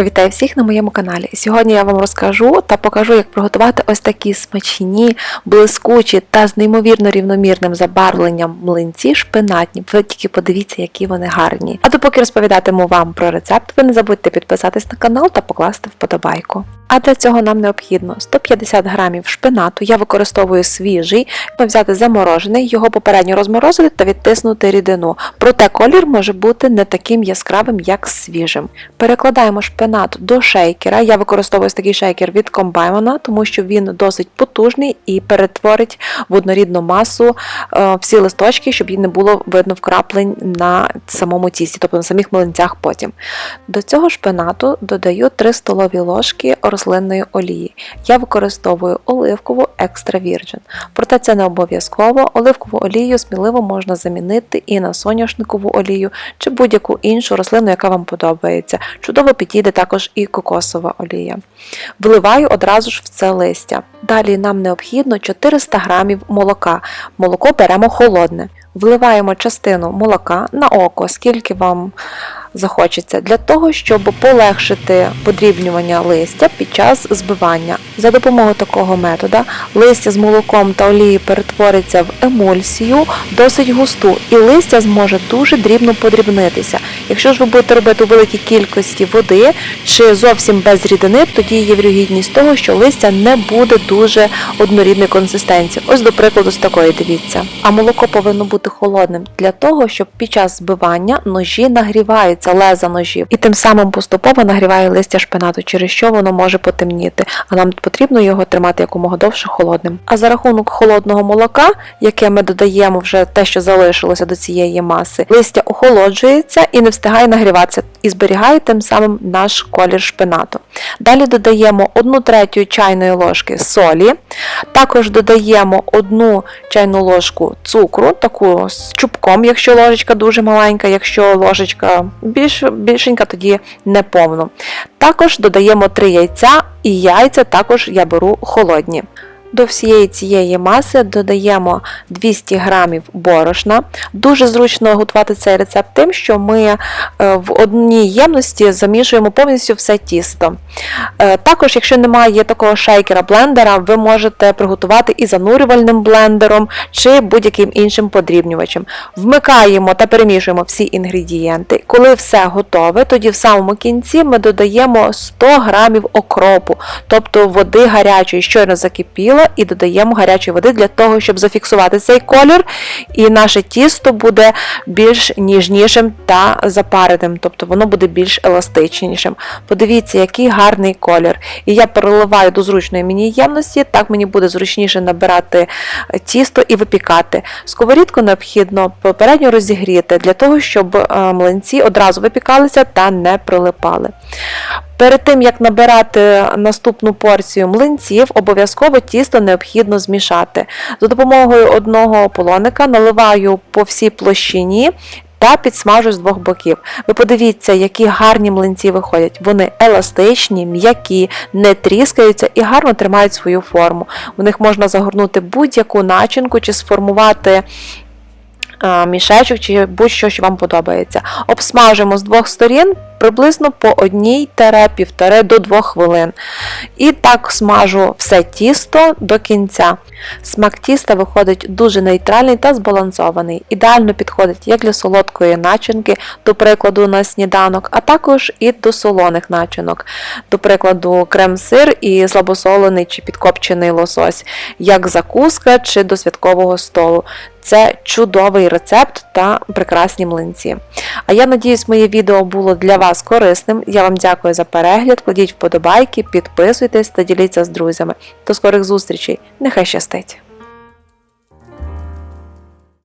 Вітаю всіх на моєму каналі. Сьогодні я вам розкажу та покажу, як приготувати ось такі смачні, блискучі та з неймовірно рівномірним забарвленням млинці шпинатні. Ви тільки подивіться, які вони гарні. А допоки розповідатиму вам про рецепт, ви не забудьте підписатись на канал та покласти вподобайку. А для цього нам необхідно 150 грамів шпинату. Я використовую свіжий, взяти заморожений, його попередньо розморозити та відтиснути рідину. Проте колір може бути не таким яскравим, як свіжим. Перекладаємо шпинат до шейкера. Я використовую такий шейкер від Комбаймана, тому що він досить потужний і перетворить в однорідну масу е, всі листочки, щоб їй не було видно вкраплень на самому тісті, тобто на самих млинцях потім. До цього шпинату додаю 3 столові ложки рослинної олії. Я використовую оливкову екстра вірджин. Проте це не обов'язково. Оливкову олію сміливо можна замінити і на соняшникову олію чи будь-яку іншу рослину, яка вам подобається. Чудово підійде також і кокосова олія. Вливаю одразу ж в це листя. Далі нам необхідно 400 грамів молока. Молоко беремо холодне. Вливаємо частину молока на око, скільки вам захочеться, для того, щоб полегшити подрібнювання листя під час збивання. За допомогою такого метода листя з молоком та олією перетвориться в емульсію досить густу, і листя зможе дуже дрібно подрібнитися. Якщо ж ви будете робити у великій кількості води чи зовсім без рідини, тоді є вірогідність того, що листя не буде дуже однорідної консистенції. Ось, до прикладу, з такої дивіться. А молоко повинно бути холодним для того, щоб під час збивання ножі нагріваються леза ножів, і тим самим поступово нагріває листя шпинату, через що воно може потемніти, а нам потрібно його тримати якомога довше холодним. А за рахунок холодного молока, яке ми додаємо вже те, що залишилося до цієї маси, листя охолоджується і не встигає нагріватися, і зберігає тим самим наш колір шпинату. Далі додаємо 1 третю чайної ложки солі, також додаємо 1 чайну ложку цукру, таку з чубком, якщо ложечка дуже маленька, якщо ложечка більш, більшенька, тоді не повну. Також додаємо 3 яйця, і яйця також я беру холодні. До всієї цієї маси додаємо 200 грамів борошна. Дуже зручно готувати цей рецепт тим, що ми е, в одній ємності замішуємо повністю все тісто. Е, Також, якщо немає такого шейкера-блендера, ви можете приготувати і занурювальним блендером чи будь-яким іншим подрібнювачем. Вмикаємо та перемішуємо всі інгредієнти. Коли все готове, тоді в самому кінці ми додаємо 100 грамів окропу, тобто води гарячої, щойно закипіло, і додаємо гарячої води для того, щоб зафіксувати цей колір, і наше тісто буде більш ніжнішим та запареним, тобто воно буде більш еластичнішим. Подивіться, який гарний колір. І я переливаю до зручної мені ємності, так мені буде зручніше набирати тісто і випікати. Сковорідку необхідно попередньо розігріти для того, щоб е, млинці одразу випікалися та не прилипали. Перед тим, як набирати наступну порцію млинців, обов'язково тісто необхідно змішати. За допомогою одного полоника наливаю по всій площині. Та підсмажу з двох боків. Ви подивіться, які гарні млинці виходять. Вони еластичні, м'які, не тріскаються і гарно тримають свою форму. В них можна загорнути будь-яку начинку чи сформувати мішечок чи будь-що, що вам подобається. Обсмажимо з двох сторін приблизно по одній тере півтори до двох хвилин. І так смажу все тісто до кінця. Смак тіста виходить дуже нейтральний та збалансований. Ідеально підходить як для солодкої начинки, до прикладу, на сніданок, а також і до солоних начинок, до прикладу, крем-сир і слабосолений чи підкопчений лосось, як закуска чи до святкового столу. Це чудовий рецепт та прекрасні млинці. А я надіюсь, моє відео було для вас корисним. Я вам дякую за перегляд. Кладіть вподобайки, підписуйтесь та діліться з друзями. До скорих зустрічей! Нехай щастить!